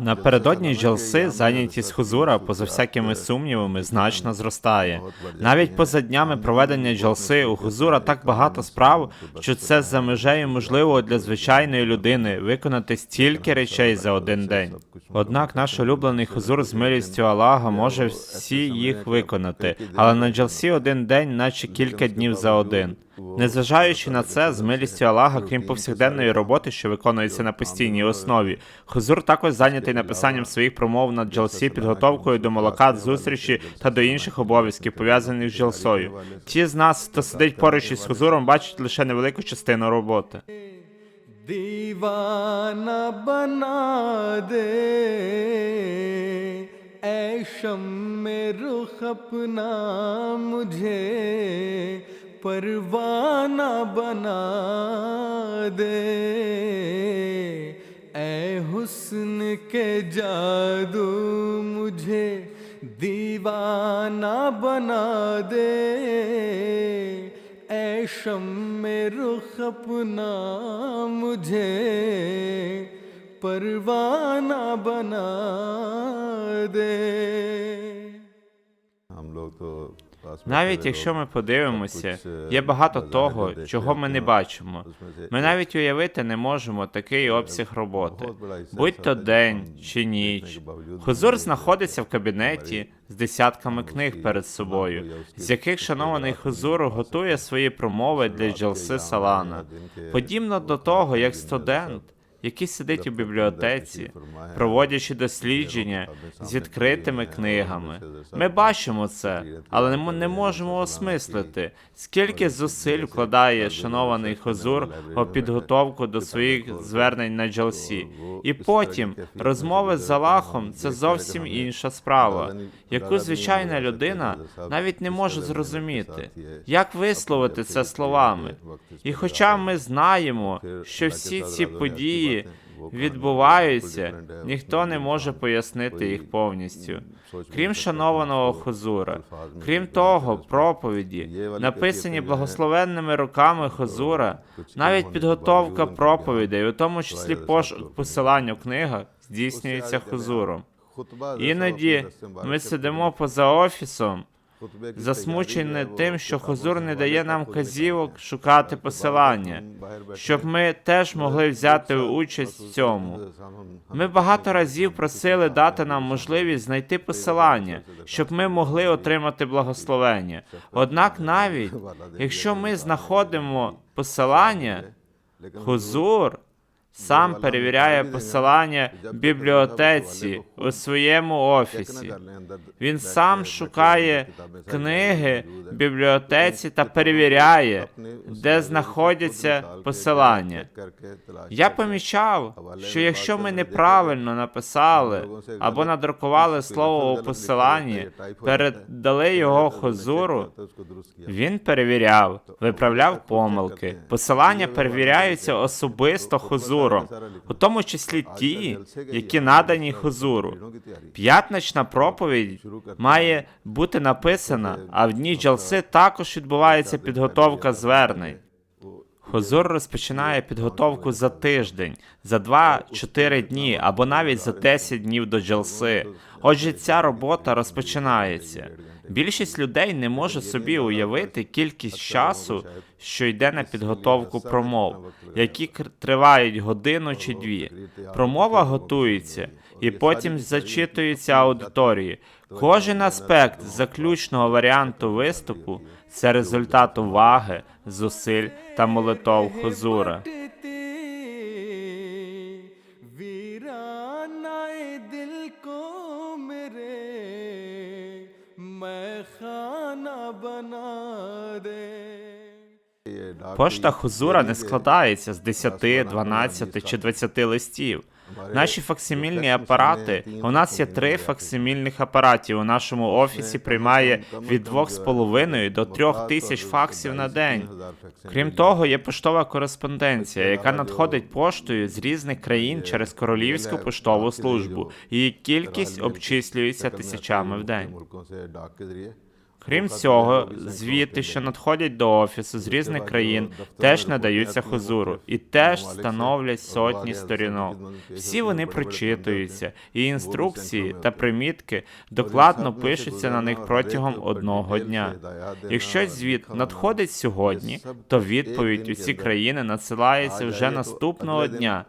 Напередодні джалси зайнятість хузура, поза всякими сумнівами, значно зростає. Навіть поза днями проведення джалси у хузура так багато справ, що це за межею можливого для звичайної людини виконати стільки речей за один день. Однак наш улюблений хузур з милістю Аллаха може всі їх виконати, але на джалсі один день, наче кілька днів за один. Незважаючи на це, з милістю Аллаха, крім повсякденної роботи, що виконується на постійній основі, Хузур також зайнятий зайнятий написанням своїх промов на джелсі, підготовкою до молока, зустрічі та до інших обов'язків пов'язаних з джелсою. Ті з нас, хто сидить поруч із хозуром, бачать лише невелику частину роботи. دیوانہ بنا دے اے شم رخ اپنا مجھے پروانہ بنا ऐ हुस्न के जादू मुझे दीवाना बना दे। ऐ में रुख अपना मुझे परवाना बना दे। Навіть якщо ми подивимося, є багато того, чого ми не бачимо. Ми навіть уявити не можемо такий обсяг роботи, будь то день чи ніч. Хузур знаходиться в кабінеті з десятками книг перед собою, з яких шанований Хузур готує свої промови для Джалси Салана. Подібно до того, як студент який сидить у бібліотеці, проводячи дослідження з відкритими книгами. Ми бачимо це, але не можемо осмислити, скільки зусиль вкладає шанований Хозур у підготовку до своїх звернень на Джалсі. І потім розмови з Аллахом це зовсім інша справа, яку звичайна людина навіть не може зрозуміти. Як висловити це словами? І хоча ми знаємо, що всі ці події відбуваються, ніхто не може пояснити їх повністю. Крім шанованого Хозура, крім того, проповіді, написані благословенними руками Хозура, навіть підготовка проповідей, у тому числі пошук посилань у книгах, здійснюється Хозуром. Іноді ми сидимо поза офісом, засмучені тим, що Хозур не дає нам казівок шукати посилання, щоб ми теж могли взяти участь в цьому. Ми багато разів просили дати нам можливість знайти посилання, щоб ми могли отримати благословення. Однак, навіть якщо ми знаходимо посилання, Хузур сам перевіряє посилання в бібліотеці у своєму офісі. Він сам шукає книги в бібліотеці та перевіряє, де знаходяться посилання. Я помічав, що якщо ми неправильно написали або надрукували слово у посиланні, передали його хозуру, він перевіряв, виправляв помилки. Посилання перевіряються особисто хозуром, у тому числі ті, які надані хозуру. П'ятнична проповідь має бути написана, а в дні джалси також відбувається підготовка звернень. Хозур розпочинає підготовку за тиждень, за 2-4 дні або навіть за 10 днів до джалси. Отже, ця робота розпочинається. Більшість людей не може собі уявити кількість часу, що йде на підготовку промов, які тривають годину чи дві. Промова готується і потім зачитується аудиторії. Кожен аспект заключного варіанту виступу це результат уваги, зусиль та молитов Хузура. खाना बना दे Пошта Хузура не складається з 10, 12 чи 20 листів. Наші факсимільні апарати. У нас є три факсимільних апаратів. У нашому офісі приймає від 2,5 до 3 тисяч факсів на день. Крім того, є поштова кореспонденція, яка надходить поштою з різних країн через королівську поштову службу. Її кількість обчислюється тисячами в день. Крім цього, звіти, що надходять до офісу з різних країн, теж надаються хузуру і теж становлять сотні сторінок. Всі вони прочитуються, і інструкції та примітки докладно пишуться на них протягом одного дня. Якщо звіт надходить сьогодні, то відповідь у ці країни надсилається вже наступного дня.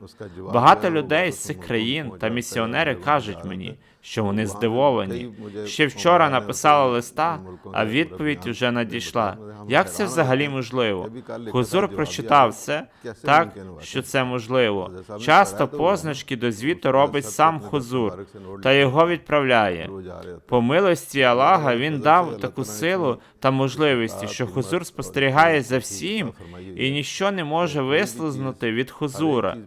Багато людей з цих країн та місіонери кажуть мені, що вони здивовані. Ще вчора написали листа, а відповідь вже надійшла. Як це взагалі можливо? Хузур прочитав це так, що це можливо. Часто позначки до звіту робить сам Хузур та його відправляє. По милості Аллаха він дав таку силу та можливості, що Хузур спостерігає за всім, і ніщо не може вислизнути від Хузура.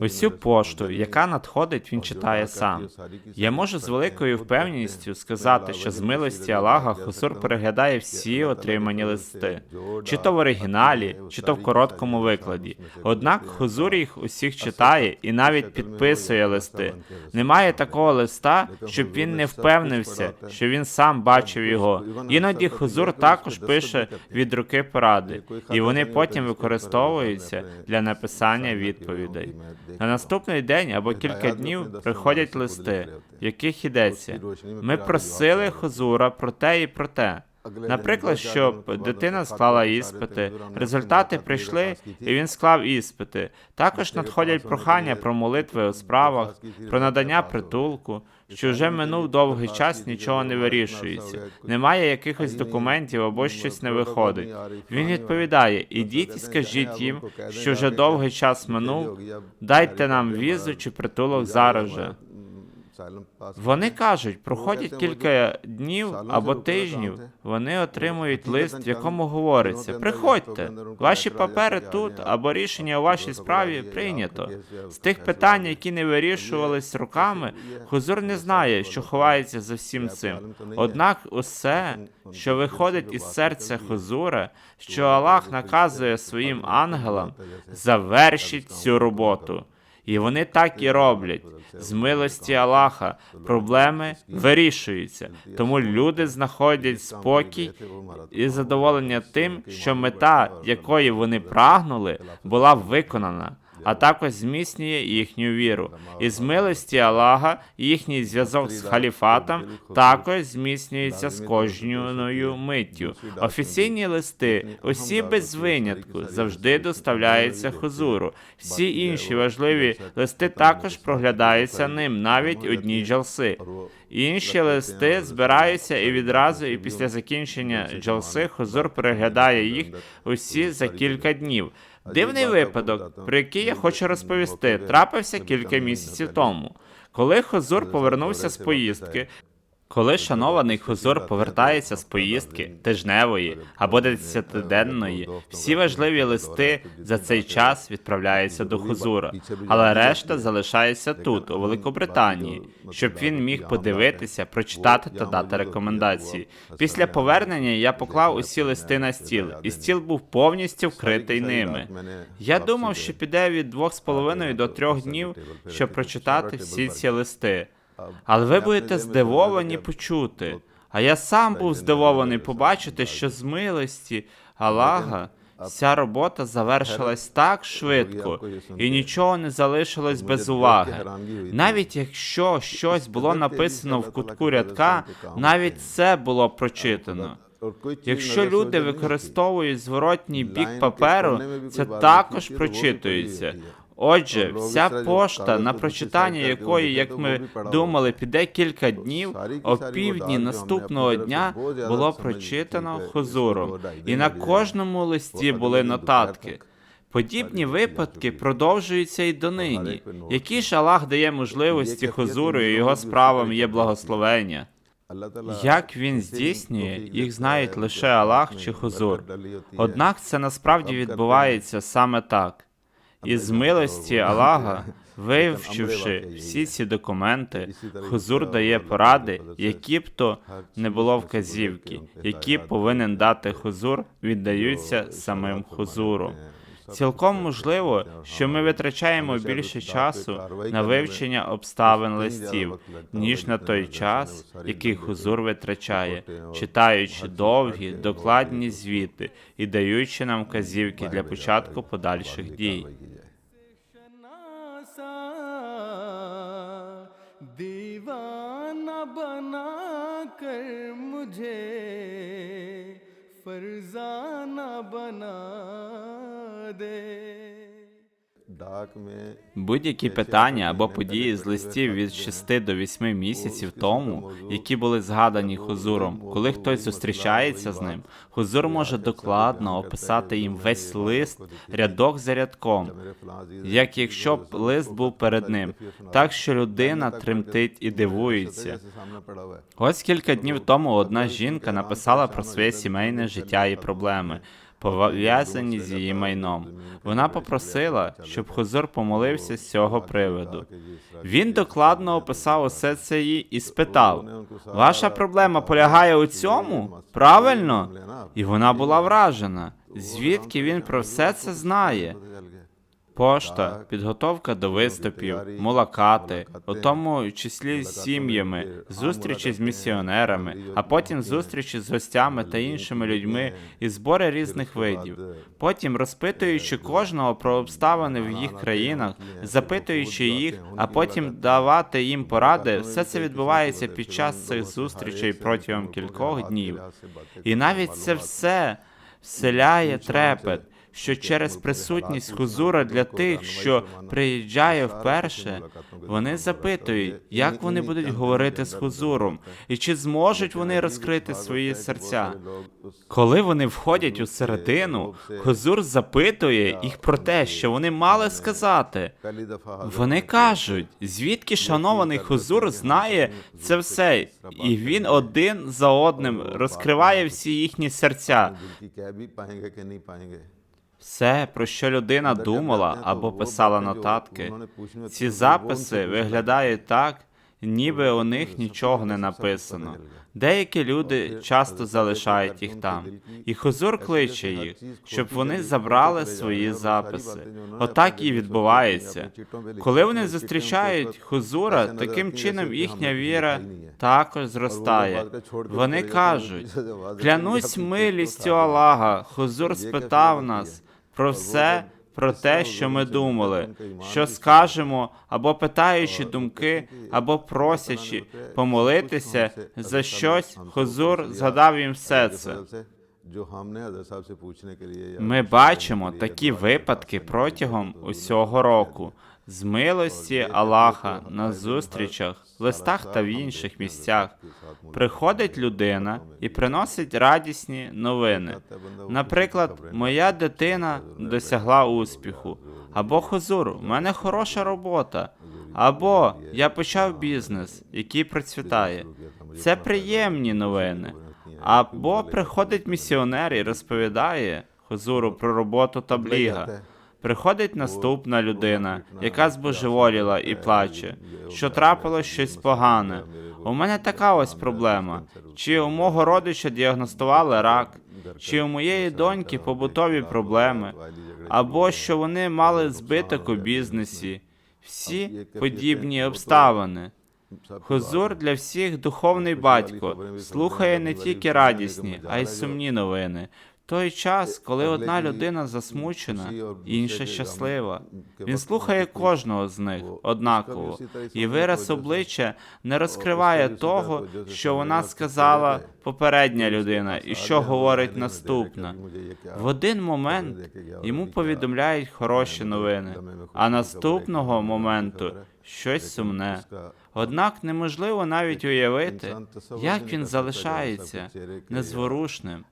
Усю пошту, яка надходить, він читає сам. Я можу з великою впевненістю сказати, що з милості Аллаха Хусур переглядає всі отримані листи, чи то в оригіналі, чи то в короткому викладі. Однак Хузур їх усіх читає і навіть підписує листи. Немає такого листа, щоб він не впевнився, що він сам бачив його. Іноді Хузур також пише від руки поради, і вони потім використовуються для написання відповідей. На наступний день або кілька днів приходять листи, в яких йдеться. Ми просили Хозура про те і про те. Наприклад, щоб дитина склала іспити, результати прийшли, і він склав іспити. Також надходять прохання про молитви у справах, про надання притулку, що вже минув довгий час, нічого не вирішується. Немає якихось документів або щось не виходить. Він відповідає: ідіть і скажіть їм, що вже довгий час минув. Дайте нам візу чи притулок зараз же. Вони кажуть, проходять кілька днів або тижнів. Вони отримують лист, в якому говориться: приходьте, ваші папери тут або рішення у вашій справі прийнято. З тих питань, які не вирішувались роками, Хузур не знає, що ховається за всім цим. Однак, усе, що виходить із серця Хузура, що Аллах наказує своїм ангелам, завершить цю роботу. І вони так і роблять. З милості Аллаха проблеми вирішуються, тому люди знаходять спокій і задоволення тим, що мета, якої вони прагнули, була виконана. А також зміцнює їхню віру. І з милості Аллаха їхній зв'язок з халіфатом також зміцнюється з кожною миттю. Офіційні листи, усі без винятку, завжди доставляються хузуру. Всі інші важливі листи також проглядаються ним, навіть одні джалси. Інші листи збираються і відразу, і після закінчення джалси Хузур переглядає їх усі за кілька днів. Дивний випадок, про який я хочу розповісти, трапився кілька місяців тому. Коли Хозур повернувся з поїздки, коли шанований Хузур повертається з поїздки тижневої або десятиденної, всі важливі листи за цей час відправляються до Хузура, але решта залишається тут, у Великобританії, щоб він міг подивитися, прочитати та дати рекомендації. Після повернення я поклав усі листи на стіл, і стіл був повністю вкритий ними. Я думав, що піде від двох з половиною до трьох днів, щоб прочитати всі ці листи. Але ви будете здивовані почути. А я сам був здивований побачити, що з милості Аллаха ця робота завершилась так швидко, і нічого не залишилось без уваги. Навіть якщо щось було написано в кутку рядка, навіть це було прочитано. Якщо люди використовують зворотній бік паперу, це також прочитується. Отже, вся пошта, на прочитання якої, як ми думали, піде кілька днів, о півдні наступного дня було прочитано хозуром, і на кожному листі були нотатки. Подібні випадки продовжуються і донині. Які ж Аллах дає можливості хозуру і його справам є благословення? Як він здійснює, їх знають лише Аллах чи Хузур. Однак це насправді відбувається саме так. Із милості Аллаха Вивчивши всі ці документи, Хузур дає поради, які б то не було вказівки, які повинен дати Хузур, віддаються самим Хузуру. Цілком можливо, що ми витрачаємо більше часу на вивчення обставин листів, ніж на той час, який хузур витрачає, читаючи довгі, докладні звіти і даючи нам вказівки для початку подальших дій. ديوانہ بنا کر مجھے فرزانہ بنا دے۔ Будь-які питання або події з листів від 6 до 8 місяців тому, які були згадані хузуром, коли хтось зустрічається з ним, хузур може докладно описати їм весь лист рядок за рядком, як якщо б лист був перед ним, так що людина тремтить і дивується. Ось кілька днів тому одна жінка написала про своє сімейне життя і проблеми пов'язані з її майном. Вона попросила, щоб Хозор помолився з цього приводу. Він докладно описав усе це їй і спитав: Ваша проблема полягає у цьому? Правильно? І вона була вражена. Звідки він про все це знає? пошта, підготовка до виступів, молокати, у тому числі з сім'ями, зустрічі з місіонерами, а потім зустрічі з гостями та іншими людьми і збори різних видів. Потім розпитуючи кожного про обставини в їх країнах, запитуючи їх, а потім давати їм поради, все це відбувається під час цих зустрічей протягом кількох днів. І навіть це все вселяє трепет що через присутність хузура для тих, що приїжджає вперше, вони запитують, як вони будуть говорити з хузуром, і чи зможуть вони розкрити свої серця. Коли вони входять у середину, хузур запитує їх про те, що вони мали сказати. Вони кажуть, звідки шанований хузур знає це все, і він один за одним розкриває всі їхні серця. Все, про що людина думала або писала нотатки, ці записи виглядають так, ніби у них нічого не написано. Деякі люди часто залишають їх там, і хозур кличе їх, щоб вони забрали свої записи. Отак і відбувається. Коли вони зустрічають хозура, таким чином їхня віра також зростає. Вони кажуть: клянусь милістю Аллаха, хозур спитав нас про все, про те, що ми думали, що скажемо, або питаючи думки, або просячи помолитися за щось, хозур згадав їм все це. Ми бачимо такі випадки протягом усього року. З милості Аллаха на зустрічах, листах та в інших місцях приходить людина і приносить радісні новини. Наприклад, моя дитина досягла успіху, або Хозур, у мене хороша робота, або я почав бізнес, який процвітає. Це приємні новини. Або приходить місіонер і розповідає Хозуру про роботу табліга. Приходить наступна людина, яка збожеволіла і плаче, що трапилось щось погане. У мене така ось проблема. Чи у мого родича діагностували рак, чи у моєї доньки побутові проблеми, або що вони мали збиток у бізнесі. Всі подібні обставини. Хозур для всіх духовний батько слухає не тільки радісні, а й сумні новини. Той час, коли одна людина засмучена, інша щаслива. Він слухає кожного з них однаково, і вираз обличчя не розкриває того, що вона сказала попередня людина, і що говорить наступна. В один момент йому повідомляють хороші новини, а наступного моменту щось сумне. Однак неможливо навіть уявити, як він залишається незворушним.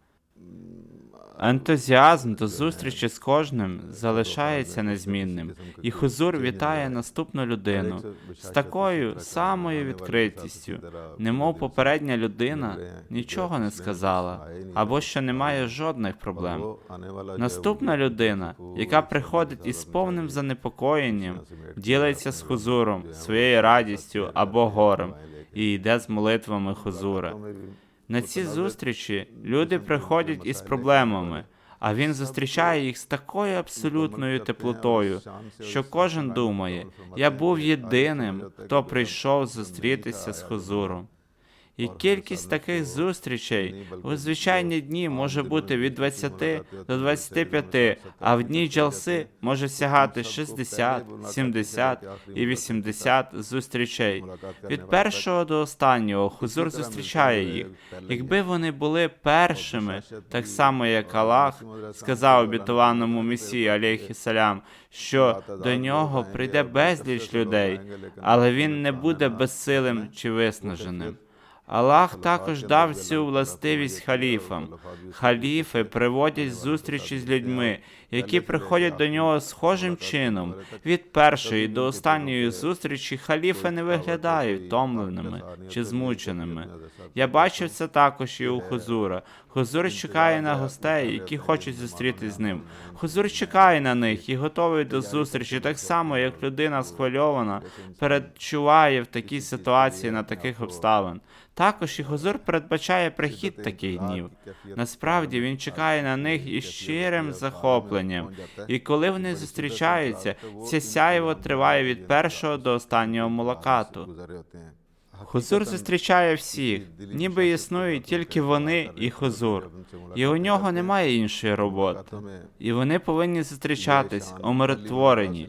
Ентузіазм до зустрічі з кожним залишається незмінним, і Хузур вітає наступну людину. з такою самою відкритістю, немов попередня людина нічого не сказала, або що немає жодних проблем. Наступна людина, яка приходить із повним занепокоєнням, ділиться з хузуром, своєю радістю або горем, і йде з молитвами хузура. На ці зустрічі люди приходять із проблемами, а він зустрічає їх з такою абсолютною теплотою, що кожен думає, я був єдиним, хто прийшов зустрітися з хузуром. І кількість таких зустрічей у звичайні дні може бути від 20 до 25, а в дні джалси може сягати 60, 70 і 80 зустрічей. Від першого до останнього хузур зустрічає їх. Якби вони були першими, так само як Аллах сказав обітованому Месії, алейхіссалям, що до нього прийде безліч людей, але він не буде безсилим чи виснаженим. Аллах також дав цю властивість халіфам. Халіфи приводять зустрічі з людьми, які приходять до нього схожим чином. Від першої до останньої зустрічі халіфи не виглядають втомленими чи змученими. Я бачив це також і у Хузура. Хузур чекає на гостей, які хочуть зустрітись з ним. Хузур чекає на них і готовий до зустрічі, так само як людина схвильована передчуває в такій ситуації на таких обставин. Також і Хузур передбачає прихід таких днів. Насправді він чекає на них із щирим захопленням. І коли вони зустрічаються, це сяйво триває від першого до останнього мулакату. Хузур зустрічає всіх, ніби існують тільки вони і Хузур. І у нього немає іншої роботи. І вони повинні зустрічатись, умиротворені.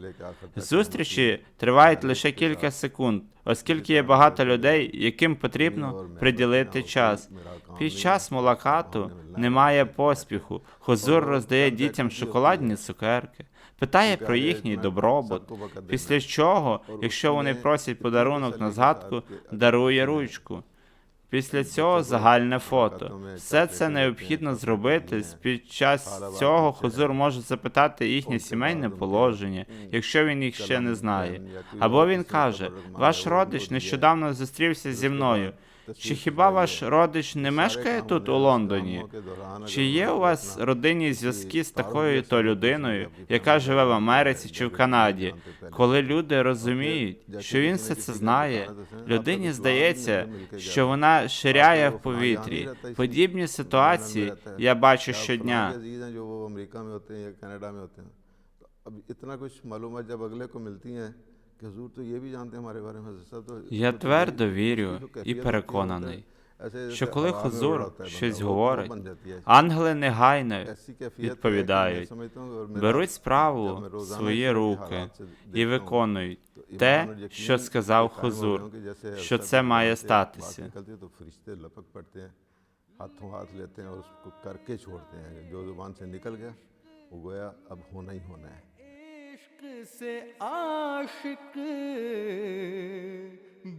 Зустрічі тривають лише кілька секунд, оскільки є багато людей, яким потрібно приділити час. Під час молокату немає поспіху. Хозур роздає дітям шоколадні цукерки, питає про їхній добробут. Після чого, якщо вони просять подарунок на згадку, дарує ручку. Після цього загальне фото. Все це необхідно зробити. Під час цього Хузур може запитати їхнє сімейне положення, якщо він їх ще не знає. Або він каже: ваш родич нещодавно зустрівся зі мною. Чи хіба ваш родич не мешкає тут у Лондоні? Чи є у вас родинні зв'язки з такою то людиною, яка живе в Америці чи в Канаді? Коли люди розуміють, що він все це знає, людині здається, що вона ширяє в повітрі. Подібні ситуації я бачу щодня. اب اتنا کچھ معلومات جب اگلے کو ملتی ہیں होते हैं तो अब इतना कुछ मालूमात जब अगले को मिलती हैं कि हजूर तो ये भी जानते हैं हमारे बारे में हजरत साहब तो Я твердо вірю і переконаний, що коли Хузур щось говорить, ангели негайно відповідають, беруть справу в свої руки і виконують те, що сказав Хузур, що це має статися. हाथों हाथ लेते हैं और उसको करके छोड़ते हैं जो जुबान से निकल गया वो गोया अब होना ही होना है इश्क से आशिक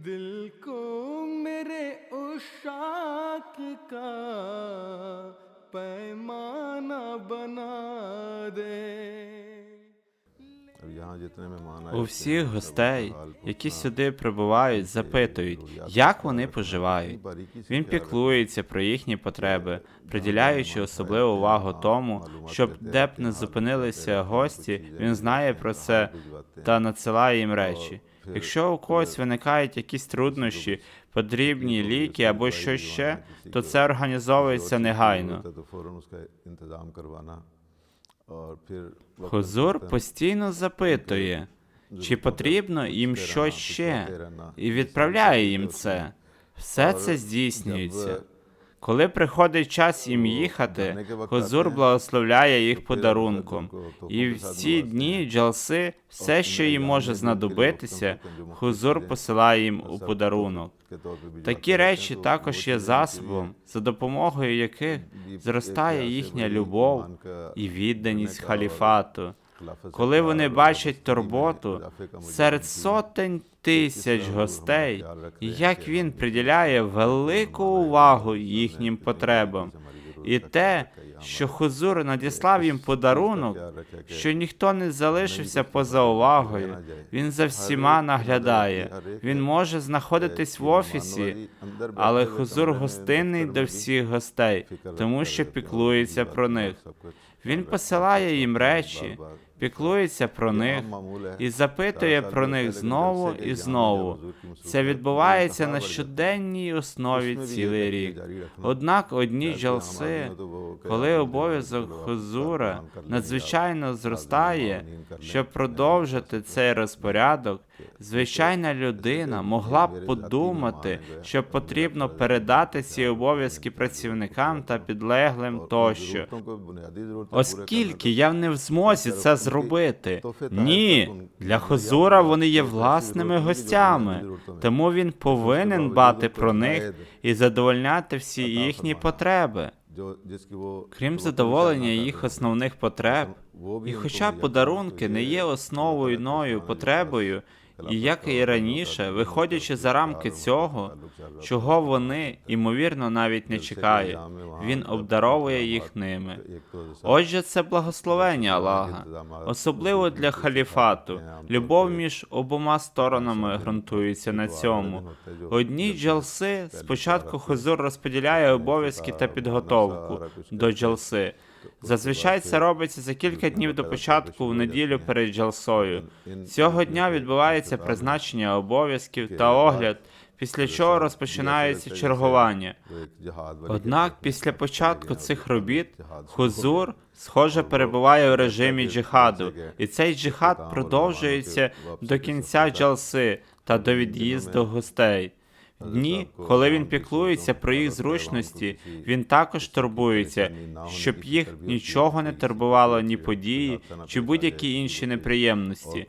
दिल को मेरे उशाक का पैमाना बना दे। У всіх гостей, які сюди прибувають, запитують, як вони поживають. Він піклується про їхні потреби, приділяючи особливу увагу тому, щоб де б не зупинилися гості, він знає про це та надсилає їм речі. Якщо у когось виникають якісь труднощі, подрібні ліки або що ще, то це організовується негайно. Хозур постійно запитує, чи потрібно їм щось ще, і відправляє їм це. Все це здійснюється. Коли приходить час їм їхати, Хозур благословляє їх подарунком, і в ці дні джалси, все, що їм може знадобитися, Хозур посилає їм у подарунок. Такі речі також є засобом, за допомогою яких зростає їхня любов і відданість халіфату. Коли вони бачать турботу серед сотень тисяч гостей, як він приділяє велику увагу їхнім потребам. І те, що Хузур надіслав їм подарунок, що ніхто не залишився поза увагою. Він за всіма наглядає. Він може знаходитись в офісі, але Хузур гостинний до всіх гостей, тому що піклується про них. Він посилає їм речі, піклується про них і запитує про них знову і знову. Це відбувається на щоденній основі цілий рік. Однак одні джалси, коли обов'язок хузура надзвичайно зростає, щоб продовжити цей розпорядок, звичайна людина могла б подумати, що потрібно передати ці обов'язки працівникам та підлеглим тощо. Оскільки я не в змозі це зробити. Ні, для Хозура вони є власними гостями, тому він повинен дбати про них і задовольняти всі їхні потреби. Крім задоволення їх основних потреб, і хоча подарунки не є основною потребою, і як і раніше, виходячи за рамки цього, чого вони, ймовірно, навіть не чекають, він обдаровує їх ними. Отже, це благословення Аллаха, особливо для халіфату. Любов між обома сторонами ґрунтується на цьому. Одні джалси спочатку Хузур розподіляє обов'язки та підготовку до джалси. Зазвичай це робиться за кілька днів до початку в неділю перед джалсою. Цього дня відбувається призначення обов'язків та огляд, після чого розпочинається чергування. Однак після початку цих робіт Хузур, схоже, перебуває у режимі джихаду, і цей джихад продовжується до кінця джалси та до від'їзду гостей. Дні, коли він піклується про їх зручності, він також турбується, щоб їх нічого не турбувало ні події чи будь-які інші неприємності.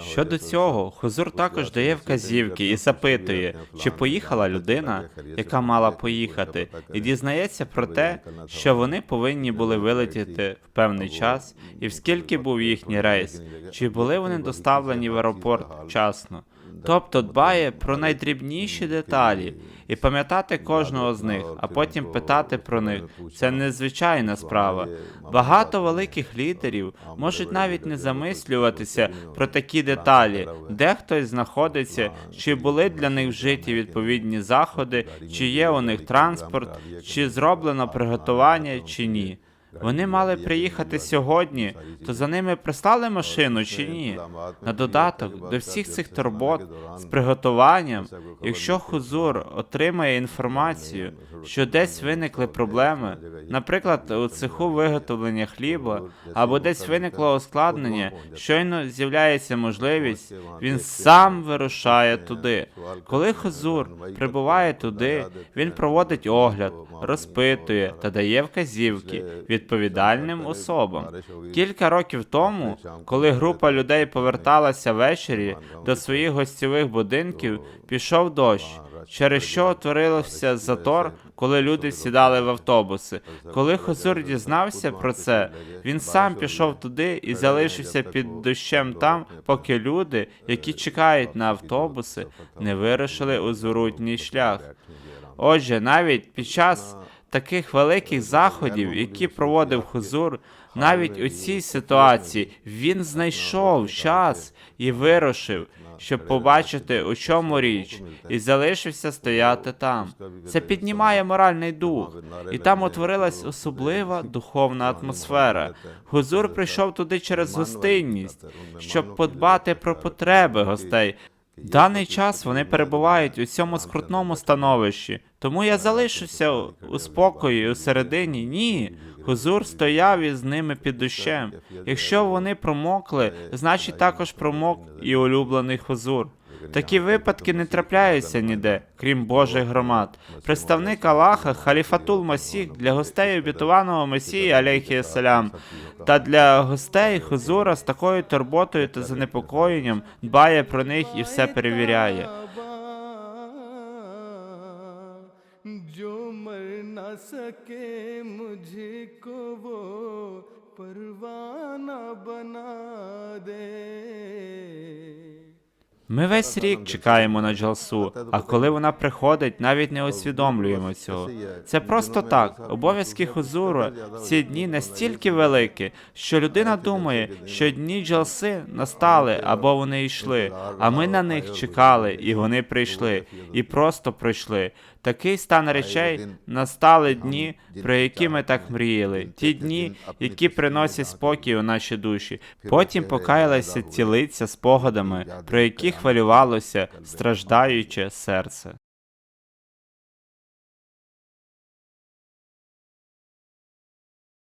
Щодо цього, Хузур також дає вказівки і запитує, чи поїхала людина, яка мала поїхати, і дізнається про те, що вони повинні були вилетіти в певний час, і в скільки був їхній рейс, чи були вони доставлені в аеропорт вчасно. Тобто дбає про найдрібніші деталі і пам'ятати кожного з них, а потім питати про них. Це незвичайна справа. Багато великих лідерів можуть навіть не замислюватися про такі деталі, де хтось знаходиться, чи були для них вжиті відповідні заходи, чи є у них транспорт, чи зроблено приготування, чи ні. Вони мали приїхати сьогодні, то за ними прислали машину чи ні? На додаток до всіх цих турбот з приготуванням, якщо Хузур отримає інформацію, що десь виникли проблеми, наприклад, у цеху виготовлення хліба, або десь виникло ускладнення, щойно з'являється можливість, він сам вирушає туди. Коли Хузур прибуває туди, він проводить огляд, розпитує та дає вказівки відповідальним особам. Кілька років тому, коли група людей поверталася ввечері до своїх гостьових будинків, пішов дощ, через що утворився затор, коли люди сідали в автобуси. Коли Хозур дізнався про це, він сам пішов туди і залишився під дощем там, поки люди, які чекають на автобуси, не вирушили у зворотній шлях. Отже, навіть під час таких великих заходів, які проводив Хузур, навіть у цій ситуації він знайшов час і вирушив, щоб побачити, у чому річ, і залишився стояти там. Це піднімає моральний дух, і там утворилась особлива духовна атмосфера. Хузур прийшов туди через гостинність, щоб подбати про потреби гостей. Даний час вони перебувають у цьому скрутному становищі, тому я залишуся у- у спокої у середині. Ні. Хузур стояв із ними під дощем. Якщо вони промокли, значить також промок і улюблений хузур. Такі випадки не трапляються ніде, крім Божих громад. Представник Аллаха, Халіфатул Масіх для гостей обітуваного Месії, алейхі салям, та для гостей Хузура з такою турботою та занепокоєнням дбає про них і все перевіряє. جو مر نہ ми весь рік чекаємо на Джалсу, а коли вона приходить, навіть не усвідомлюємо цього. Це просто так. Обов'язки хузуру ці дні настільки великі, що людина думає, що дні Джалси настали або вони йшли, а ми на них чекали, і вони прийшли, і просто прийшли. Такий стан речей настали дні, про які ми так мріяли, ті дні, які приносять спокій у наші душі. Потім покаялася тілиця спогадами, про які хвилювалося страждаюче серце.